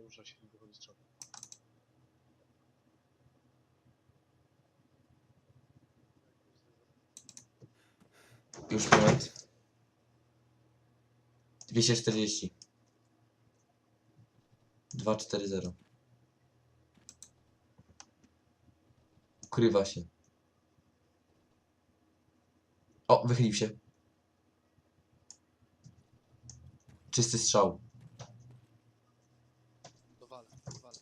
nie rusza się, z czatu. Już moment. 240. 240. Ukrywa się. O, wychylił się. Czysty strzał. Dowalę, dowalę.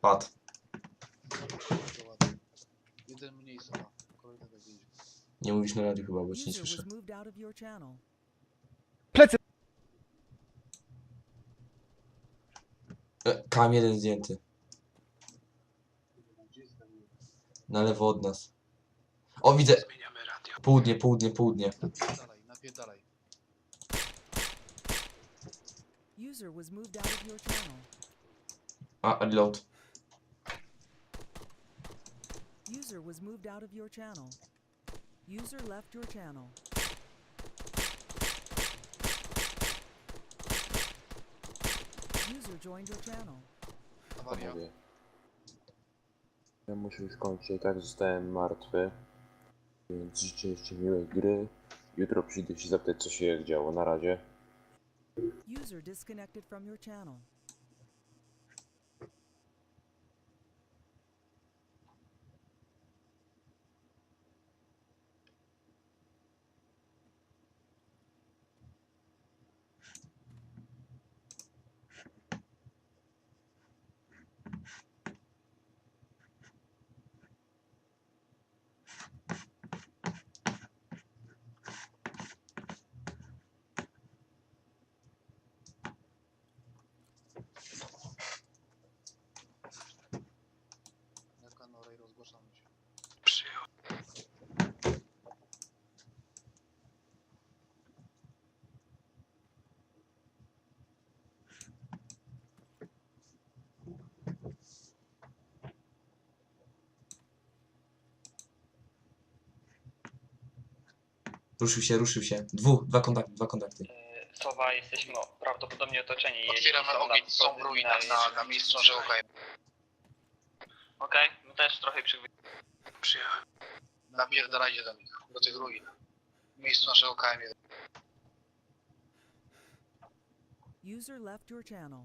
Pad. Bardzo ładnie. Jeden mniej idzie. Nie mówisz na radiu chyba, bo cię nie User słyszę. was moved out of your channel. E, K1 zdjęty. Gdzie jest ten? Na lewo od nas. O, widzę. Południe, południe, południe. Napierdalaj, napierdalaj. User was moved out of your channel. A, reload. User was moved out of your channel. User left your channel. User joined your channel. Awaria. Panowie. Ja muszę już kończyć, i tak zostałem martwy. Więc życzę jeszcze miłej gry. Jutro przyjdę się zapytać, co się działo. Na razie. User disconnected from your channel. Na kanale i rozgłaszamy się. Ruszył się, ruszył się. Dwóch, dwa kontakty, dwa kontakty. E, Sowa, jesteśmy prawdopodobnie otoczeni. jeśli Otwieramy są ogień, są w ruinach na, na miejscu KM. Okej, my też trochę przy... Przyjechałem. Napierdalajcie do nich, do tych ruin. Miejscu naszego KM. User left your channel.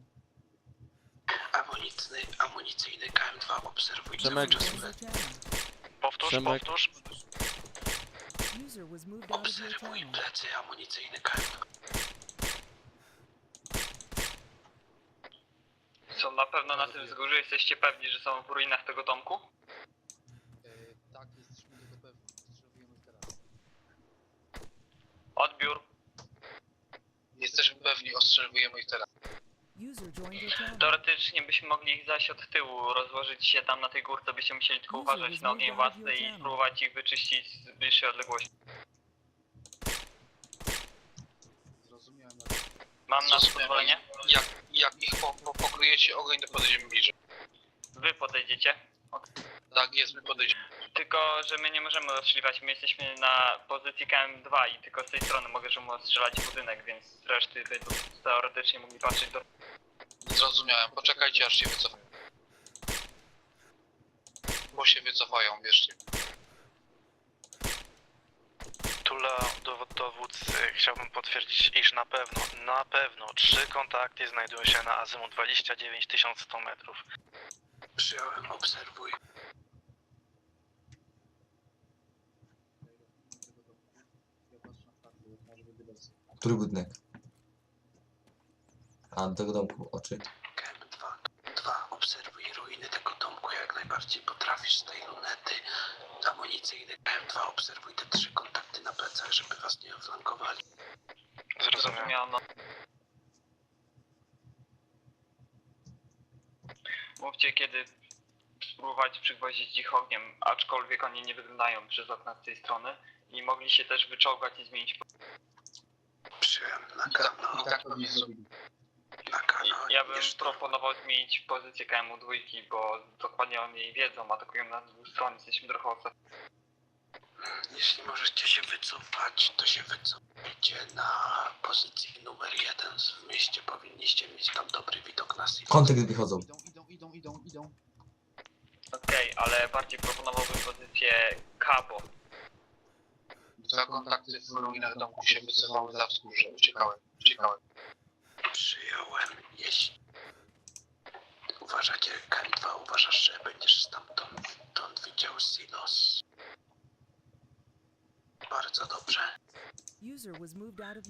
Amunicyjny, amunicyjny KM2 obserwuj Przemek. User channel. Powtórz, Przemek. powtórz. User was moved out of your Obserwuj channel. plecy amunicyjny KM2 Są na pewno na tym wzgórzu, jesteście pewni, że są w ruinach tego domku? E, tak, jesteśmy tego pewni. Obserwujemy teraz. Odbiór. Jesteśmy pewni, ostrzegujemy ich teraz. Teoretycznie byśmy mogli ich zaś od tyłu rozłożyć się tam na tej górce, byście musieli tylko uważać na ogień własny i channel. próbować ich wyczyścić z bliższej odległości. Zrozumiałem. Mam na to Zrozumiałem. pozwolenie? Jak, jak ich po, po, pokryjecie ogień, to podejdziemy bliżej. Wy podejdziecie. Tak jest, my podejdziemy. Tylko, że my nie możemy ostrzeliwać, my jesteśmy na pozycji KM2 i tylko z tej strony możemy ostrzelać budynek, więc z reszty będą teoretycznie mogli patrzeć do... Zrozumiałem. Poczekajcie, aż się wycofają. Bo się wycofają, wierzcie. Tula dowód dowódcy chciałbym potwierdzić, iż na pewno, na pewno trzy kontakty znajdują się na azymut 29 100 metrów. Przyjąłem, obserwuj Który budynek? A, do tego domku, oczy. KM2 2 obserwuj ruiny tego domku jak najbardziej potrafisz z tej lunety amunicyjny KM2 obserwuj te trzy kontakty na plecach, żeby was nie oflankowali. Zrozumiano. Mówcie, kiedy spróbować przygwoździć ich ogniem, aczkolwiek oni nie wyglądają przez okna z tej strony i mogli się też wyczołgać i zmienić. Przyjąłem na I tak, i tak pewnie zrobili. na kano Ja bym to- proponował zmienić pozycję KMU dwójki, bo dokładnie o niej wiedzą, atakują nas z dwóch stron, jesteśmy trochę osa. Jeśli możecie się wycofać, to się wycofajcie na pozycji numer jeden w mieście. Powinniście mieć tam dobry widok na silos. Kontekst wychodzą. Idą, idą, idą, idą, idą. Okej, ale bardziej proponowałbym pozycję Cabo. Dwa kontakty w ruinach domku się wycofały za wzgórze. Uciekałem. Uciekałem. Przyjąłem. Jeśli uważacie, K2, uważasz, że będziesz stamtąd stąd widział silos. Bardzo dobrze.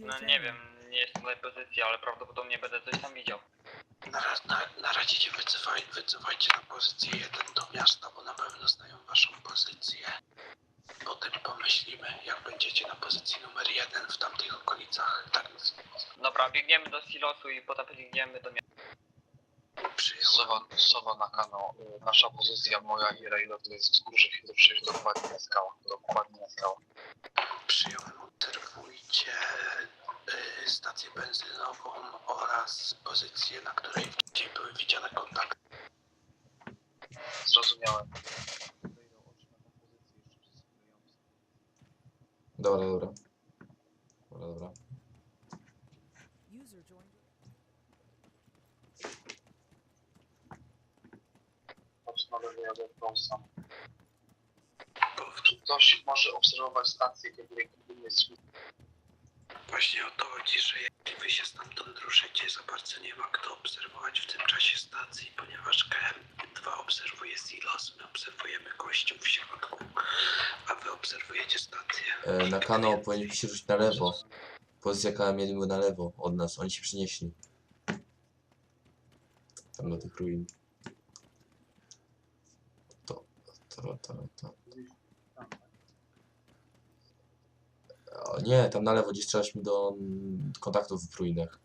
No nie wiem, nie jestem w tej pozycji, ale prawdopodobnie będę coś tam widział. Na, raz- na, na razie się wycofaj, wycofajcie na pozycję 1 do miasta, bo na pewno znają waszą pozycję. Potem pomyślimy, jak będziecie na pozycji numer 1 w tamtych okolicach. Tak więc Dobra, biegniemy do silosu i potem biegniemy do miasta. Sowa, sowa na kanał. Y, Nasza pozycja, moja i Rejlo to jest wzgórze Hydroprzyjść dokładnie na skałach. Dokładnie na skałach. Przyjąłem, obserwujcie y, stację benzynową oraz pozycję, na której wcześniej były widziane kontakty. Zrozumiałem. Dobra, dobra. Dobra, dobra. Powtór. Czy ktoś może obserwować stację, kiedy jest Właśnie o to chodzi, że jeśli wy się stamtąd ruszycie, za bardzo nie ma kto obserwować w tym czasie stacji, ponieważ KM2 obserwuje silos, my obserwujemy kościół w środku, a wy obserwujecie stację. E, na kanał powinniśmy się rzucić na lewo. Pozycja KM1 była na lewo od nas. Oni się przynieśli. Tam do tych ruin. To, to, to, to. O, nie, tam na lewo, gdzie strzelaliśmy do mm, kontaktów w ruinach.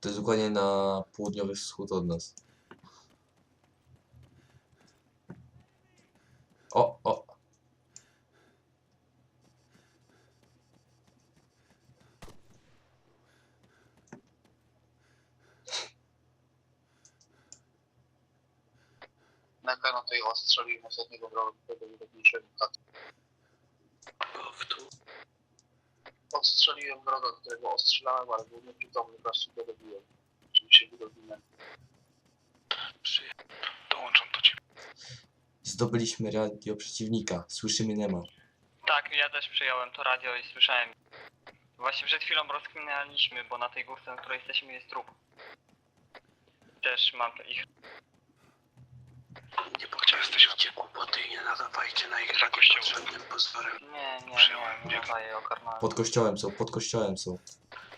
To jest dokładnie na południowy wschód od nas. O, o. Na ostrzeliłem ostatniego wroga, którego widoczniczego. Tak. Odstrzeliłem wroga, którego ostrzelałem, ale był nieprzytomny, po prostu go dobiłem. Oczywiście wydobimy. Przyjąłem. Dołączam do ciebie. Zdobyliśmy radio przeciwnika. Słyszymy Nema. Tak, ja też przyjąłem to radio i słyszałem. Właśnie przed chwilą rozkminaliśmy, bo na tej górce, na której jesteśmy jest trup. Też mam ich. Nie pochcieliście kłopoty i nie nadawajcie na ich Za kościołem. potrzebnym pozworem. Nie, nie, Przyjąłem, nie, nie nadaję ogarnąłem. Pod kościołem są, pod kościołem są.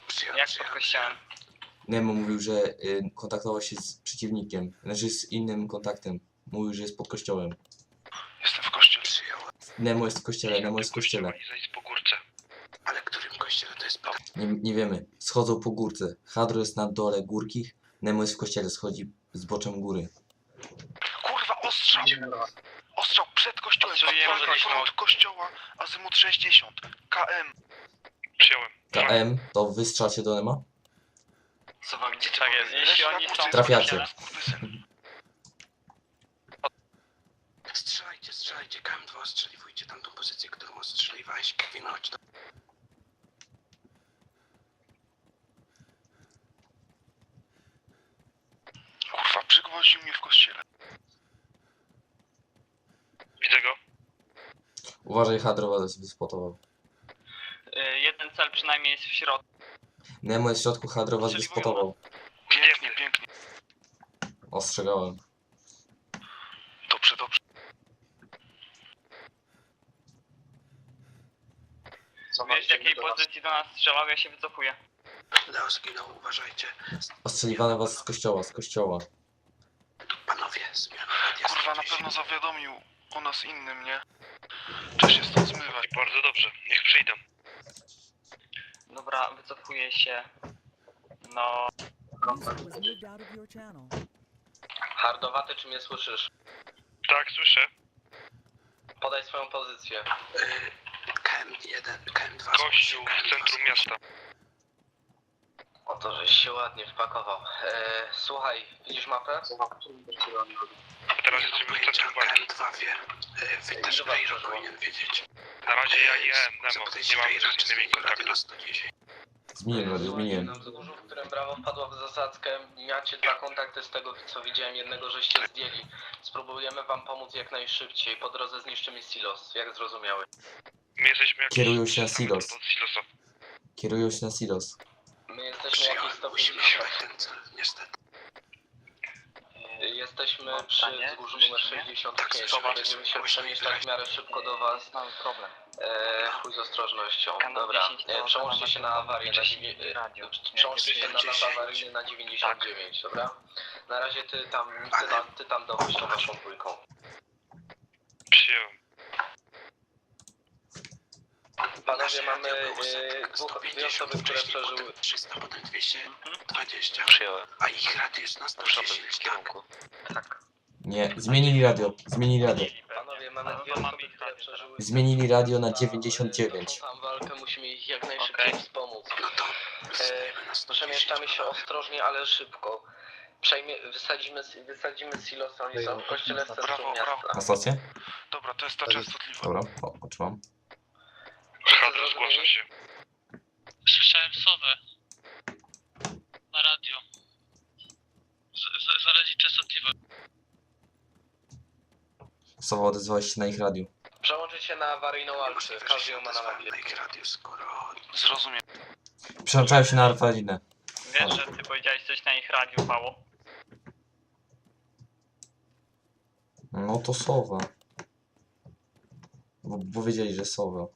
Przyjąłem, Jak pod kościołem? Nemo mówił, że y, kontaktował się z przeciwnikiem. Znaczy z innym kontaktem. Mówił, że jest pod kościołem. Jestem w kościele. Przyjąłem. Nemo jest w kościele, Nemo jest w kościele. I po górce. Ale którym kościele to jest pytanie? Nie, nie wiemy. Schodzą po górce. Hadro jest na dole górki. Nemo jest w kościele, schodzi z boczem góry. Idziemy do was. Ostrzał przed kościołem. Ostrzeliłem gdzieś front kościoła. Azymut 60. KM. Przyjąłem. KM, to wystrzelcie do Nema? Sowa, gdzie tak jest? Jeśli oni są w Trafiacie. Strzelajcie, strzelajcie, KM2 ostrzeliwujcie tamtą pozycję, którą ostrzeliwałeś. Kevin, chodź do... Kurwa, przygwoździł mnie w kościele. Widzę go. Uważaj, Hadro was wyspotował. Y, Jeden cel przynajmniej jest w środku. Nemo jest w środku, Hadro was wyspotował. Pięknie, pięknie. Ostrzegałem. Dobrze, dobrze. Wiesz w jakiej pozycji do nas strzelał, ja się wycofuję. Leo zginął, uważajcie. Ostrzeliwano was z kościoła, z kościoła. Panowie, zmiana radia. Kurwa, na pewno zawiadomił o nas innym, nie? Trzeba się stąd zmywać. Bardzo dobrze, niech przyjdą. Dobra, wycofuję się. No, User was moved out of your channel. Hardowaty, czy mnie słyszysz? Tak, słyszę. Podaj swoją pozycję. Y, KM1, KM2. Kościół w centrum miasta. To żeś się ładnie wpakował. E, słuchaj, widzisz mapę? Teraz jesteśmy w centrum walki. KM2 wie. E, Wy też Rejro was powinien wiedzieć. Na razie ja i E, EM, Nemo. zapytaj Nie się mam Rejra, z czy innymi kontaktu. na 110. Zmieniłem radio, zmieniłem. Na wzgórzu, w którym brawo wpadła w zasadzkę, macie dwa kontakty z tego co widziałem, jednego żeście zdjęli. Spróbujemy wam pomóc jak najszybciej, po drodze zniszczymy silos, jak zrozumiały. My jesteśmy Kierują się na 300 metrów silos. silosa. Kierują się na silos. My jesteśmy Przyjąłem, musimy bliżej. oddać ten cel, niestety. Jesteśmy No, przy pytanie? wzgórzu numer Słyszycie mnie? 65, Tak, będziemy się słyszę. przemieszczać w miarę szybko do was. Mamy problem. E, chuj z ostrożnością. Kanał Dobra, 10 to e, przełączcie kanał się na awarię, na, radio. e, przełączcie się na nasz 10. awaryjny na 99, dobra? Na razie ty tam, ty, tam- ty tam dowódź tą waszą dwójką. Przyjąłem. Panowie, mamy e, dwóch, dwie 150, osoby, które przeżyły. potem 300, potem 220, Przyjąłem. a ich radio jest na 110, tak? Tak. Nie, zmienili radio, zmienili radio. Panowie, mamy dwie osoby, które radio przeżyły. Zmienili radio na e, 99. toczą tam walkę, musimy ich jak najszybciej Okej. wspomóc. No to wstajemy na 110. Przemieszczamy się ostrożnie, ale szybko. Przejmie, wysadzimy, wysadzimy silos, oni są w kościele w centrum Brawo, miasta. Na stację? Dobra, to jest ta częstotliwość. Dobra, o, otrzymam. Zgłaszam się. Słyszałem sowę na radio. Z, z, zaradzi częstotliwość. Sowa odezwałeś się na ich radiu. Przełączyć się na awaryjną że każdy ją ma na mapie. na ich radio, skoro Zrozumiem. Przełączają się na alfalinę. Wiesz, że ty powiedziałeś coś na ich radiu, Pało? No to sowa. Bo powiedzieli, że sowa.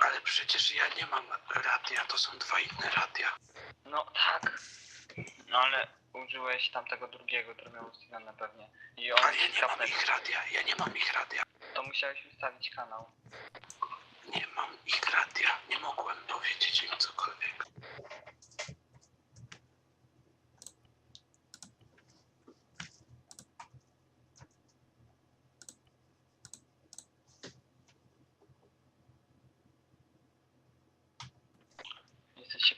Ale przecież ja nie mam radia, to są dwa inne radia. No tak. No ale użyłeś tamtego drugiego, który miał ustawione pewnie. I on Ale ja nie mam ich radia, ja nie mam ich radia. To musiałeś ustawić kanał. Nie mam ich radia, nie mogłem powiedzieć im cokolwiek. Jesteście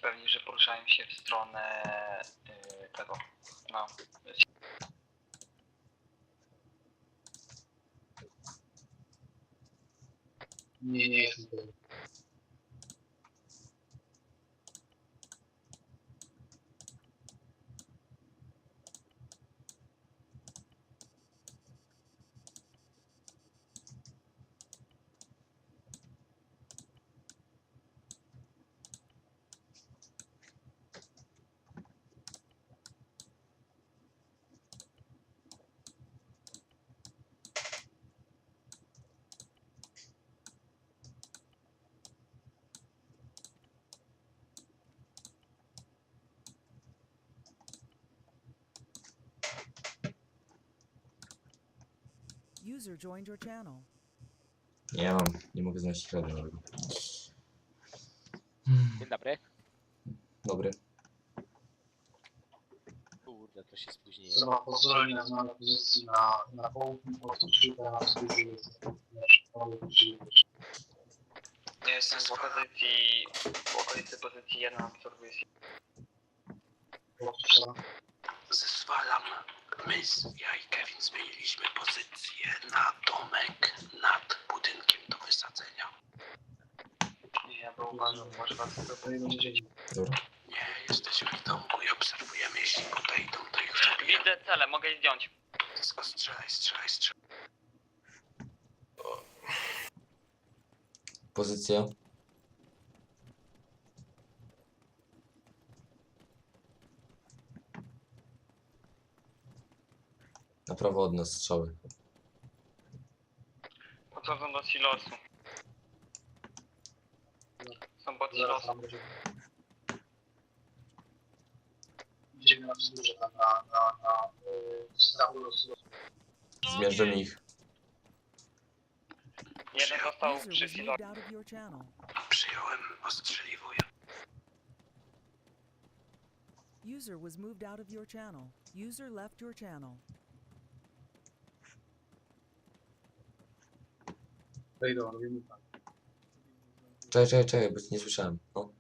poruszają się w stronę y, tego. No. Nie, nie jestem. User joined your channel. Nie mam, nie mogę znaleźć radia nowego. Dzień dobry. Dobry. Kurde, to się. Sama pozwolenie na zmianę pozycji na, na południu, po prostu na wzgórzu jest nasz południe. Ja jestem w pozycji, w okolicy pozycji 1, obserwuję się. Zezwalam, my, ja i Kevin zmieniliśmy pozycję na domek nad budynkiem do wysadzenia. Ja by uważał, może was Dobra. Nie, jesteśmy w domku i obserwujemy, jeśli podejdą, to ich zabijemy. Widzę cele, mogę je zdjąć. Tylko strzelaj, strzelaj, strzelaj. Pozycja. Na prawo od nas strzały. Podchodzą do silosu. Są pod Zaraz silosem. tam będzie. Idziemy na wzgórze tam na, na, na, y, rozsądku. Zmiażdżymy ich. Jeden został User przy was silosie. moved out of your channel. Przyjąłem, ostrzeliwuję. User was moved out of your channel. User left your channel. Wejdą, robimy tak. Czekaj, czekaj, czekaj, bo nie słyszałem. No.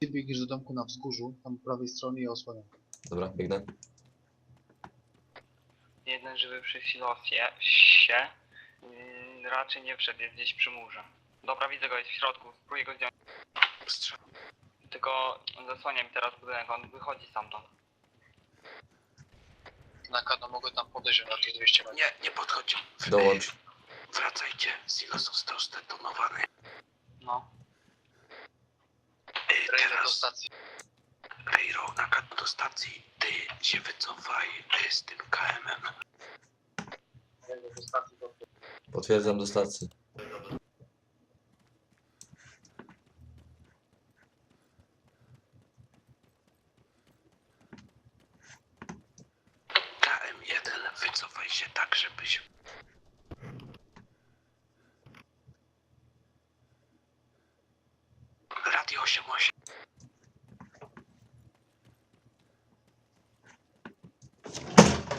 Ty biegniesz do domku na wzgórzu, tam po prawej stronie i osłaniam. Dobra, biegnę. Jeden żywy przy silosie się mm, raczej nie wszedł, jest gdzieś przy murze. Dobra, widzę go, jest w środku, spróbuję go zdjąć. Strzał. Tylko zasłania mi teraz budynek, on wychodzi stamtąd. Na kano mogę tam podejść na jakieś 200 metrów. Nie, nie podchodź. Dołącz. Wracajcie, silo został zdetonowany. No. Y, Rejdę do Teraz stacji. Rejro na kat do stacji. Ty się wycofaj y, z tym KM-em. Do stacji. Potwierdzam do stacji. KM1, wycofaj się tak, żebyś... Radio 88.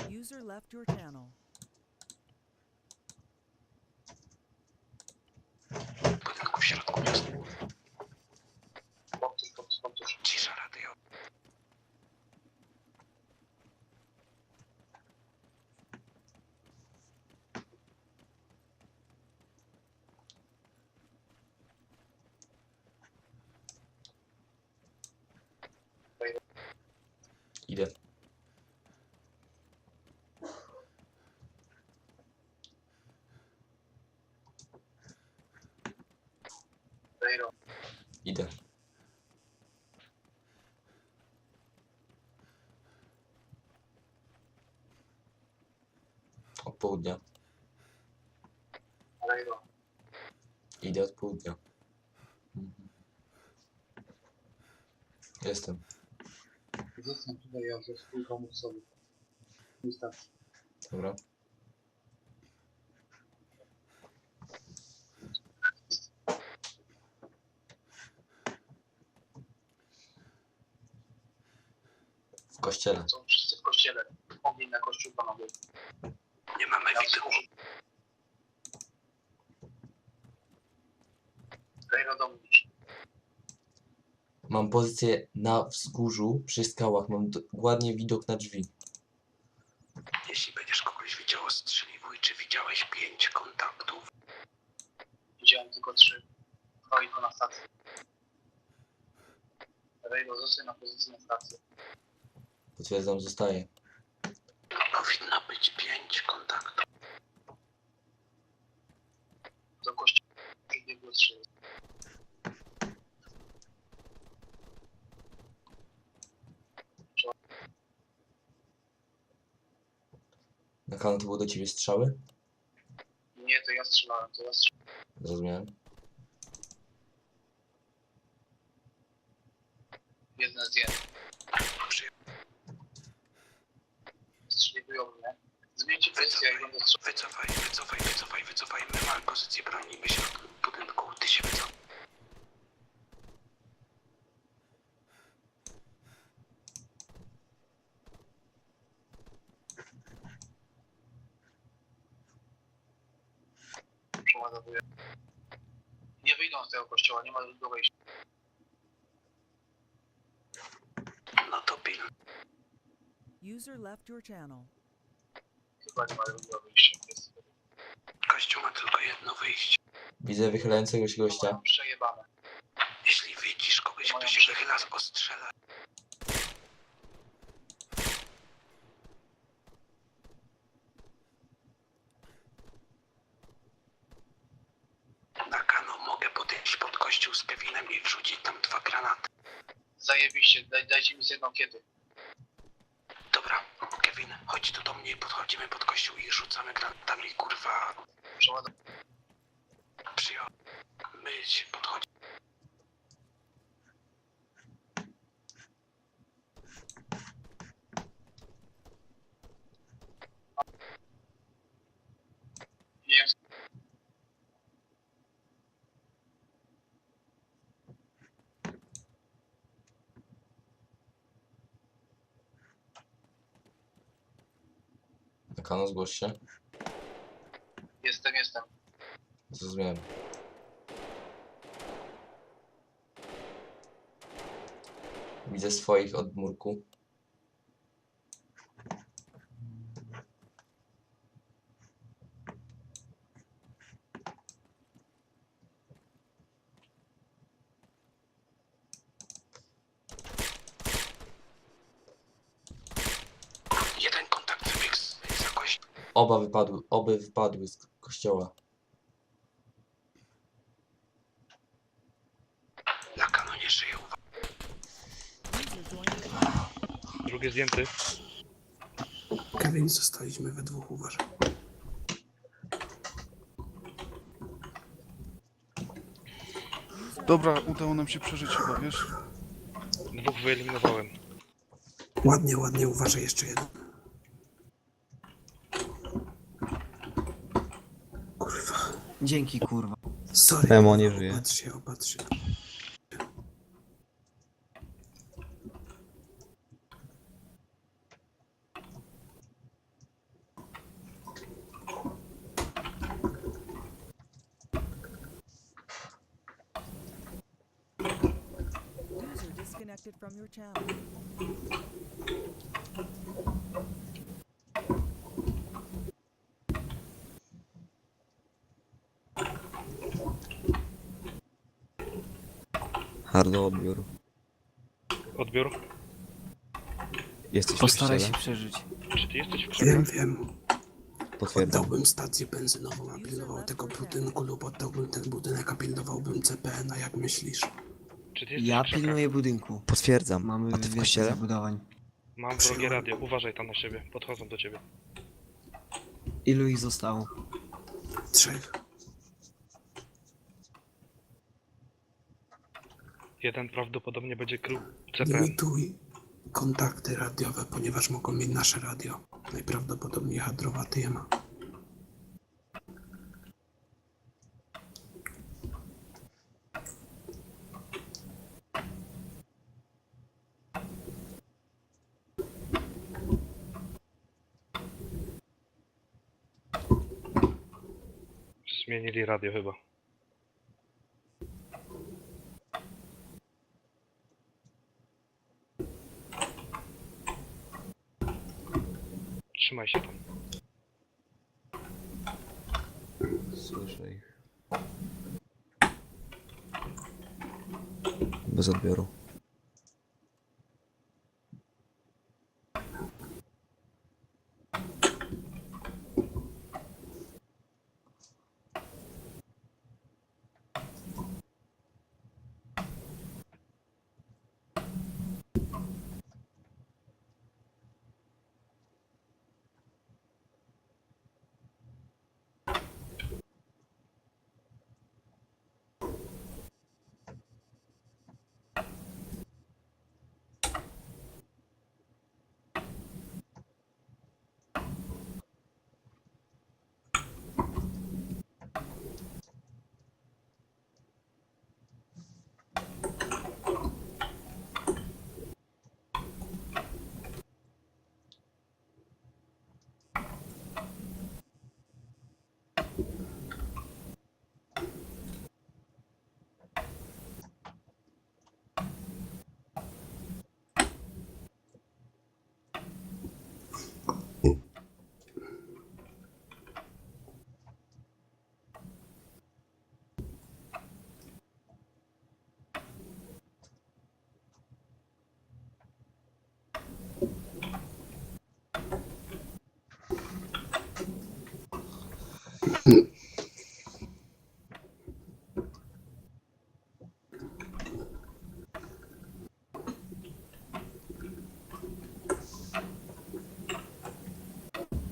User left your channel. W budynku w środku miasta. Powtórz, powtórz, powtórz. Cisza radio. Idę. Rejro. Idę. Od południa. Rejro. Idę od południa. Jestem. Zostań tutaj, ja ze swój pomóc sobie. Wystarczy. Dobra. W kościele. Są wszyscy w kościele. Ogień na kościół panowie. Nie mamy Ja widoku. wzgórzu. Rejro do mnie. Mam pozycję na wzgórzu przy skałach. Mam dokładnie widok na drzwi. Jeśli będziesz kogoś widział, ostrzeliwuj, czy widziałeś pięć kontaktów. Widziałem tylko trzy. Dwa i to na stacji. Rejro, zostań na pozycji na stacji. Potwierdzam, zostaję. Powinno być pięć kontaktów. Do kościoła biegło trzy. Na kanał to były do ciebie strzały? Nie, to ja strzelałem, to ja strzelałem. Zrozumiałem. Jeden z jeden. Przy- Strzeliwują mnie. Zmieńcie pozycję, jak będę strzelał. Wycofaj, wycofaj, wycofaj, wycofaj. My mamy pozycję, bronimy się od budynku. Ty się wycofaj. Przeładowuję. Nie wyjdą z tego kościoła, nie ma drugiego wejścia. No to pil. User left your channel. Chyba nie ma drugiego wyjścia. Jest, Kościół ma tylko jedno wyjście. Widzę wychylającego się gościa. mają przejebane. Jeśli widzisz kogoś, kto się wychyla, ostrzela. Na kano mogę podejść pod kościół z Kevinem i wrzucić tam dwa granaty. Zajebiście, daj, dajcie mi z jedną kiedy. Dobra, Kevin, chodź tu do mnie podchodzimy pod kościół i rzucamy granatami, kurwa. Przeładow... Przyjął. My się podchodzi. Jest. Kanał zgłoś się. Jestem, jestem. Zrozumiałem. Widzę swoich od murku. Oba wypadły, oby wypadły z kościoła. Laka, no nie żyje. Drugie zdjęty. Kevin, zostaliśmy we dwóch, uważaj. Dobra, udało nam się przeżyć chyba, wiesz? Dwóch wyeliminowałem. Ładnie, ładnie, uważaj jeszcze jeden. Kurwa. Dzięki kurwa. Sorry. Emo nie żyje. Opatrz się, opatrz się. User disconnected from your channel. Hardo odbiór. Odbiór. Jesteś Postaraj w się kościele? przeżyć. Czy ty jesteś w Wiem, krzakach? wiem. Potwierdzam. Oddałbym stację benzynową, a pilnował tego budynku lub oddałbym ten budynek, a pilnowałbym CPN, a jak myślisz? Czy ty jesteś Ja w krzakach? pilnuję budynku. Potwierdzam. Mamy A ty w więcej kościele? zabudowań. Mam wrogie radio, uważaj tam na siebie. Podchodzą do ciebie. Ilu ich zostało? Trzech. Jeden prawdopodobnie będzie krył CPN. Limituj kontakty radiowe, ponieważ mogą mieć nasze radio. Najprawdopodobniej hadrowaty je ma. Zmienili radio chyba. Trzymaj się tam. Słyszę ich. Bez odbioru.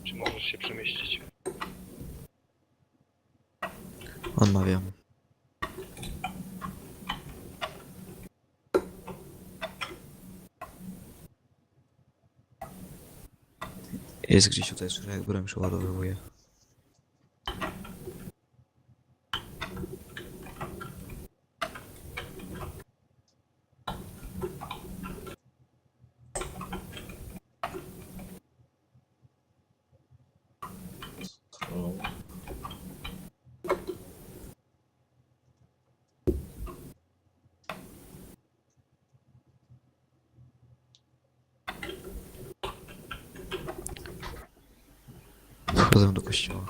Czy możesz się przemieścić? Odmawiam. Jest gdzieś tutaj, słyszę jak broń przeładowywuje. Wchodzę do kościoła.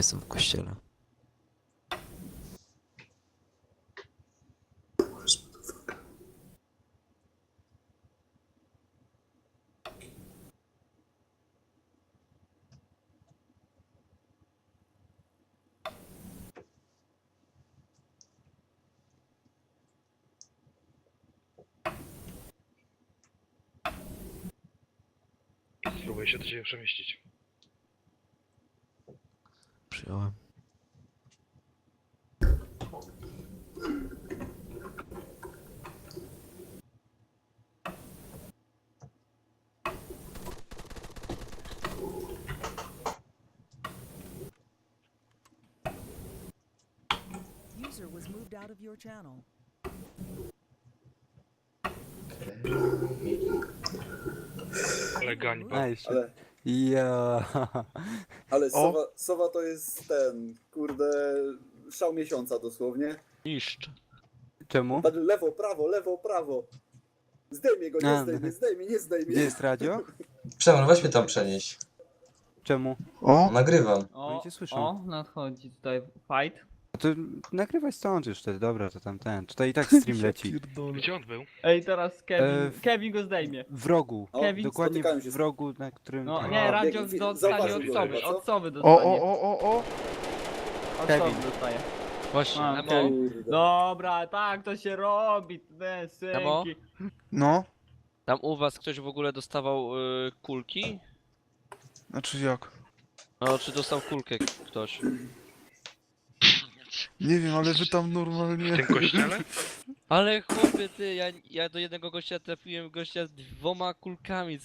Jestem w kościele. Spróbuję się do ciebie przemieścić. Przyjąłem. User was moved out of your channel. Ale gańba. Ale, Ja. ale sowa, sowa to jest ten, kurde, szał miesiąca dosłownie. Niszcz. Czemu? Patrz, lewo, prawo, lewo, prawo. Zdejmie go, nie A, zdejmie, zdejmie, nie zdejmie. Gdzie jest radio? Przemon, weź mnie tam przenieść. Czemu? O! Nagrywam. Oni cię słyszą. nadchodzi tutaj fight. A to nagrywaj stąd już wtedy, dobra, to tam ten. Tutaj i tak stream leci. Gdzie on był? Ej, teraz Kevin- E, w- Kevin go zdejmie. W rogu. O, Kevin, Dokładnie spotykają się w rogu, na którym... No tak. nie, A, Radio biegnie, dostanie zauważył od go Sowy, co? od Sowy O, dostanie. o, o, o, o! Od Kevin. Sowy dostaje. Właśnie, A, Nemo. Kurde. Dobra, tak to się robi, te synki. No? Tam u was ktoś w ogóle dostawał y, kulki? Znaczy jak? No, czy dostał kulkę ktoś? Nie wiem, ale wy tam W normalnie... tym kościele? Ale chłopie ty, ja, ja do jednego gościa trafiłem gościa z dwoma kulkami,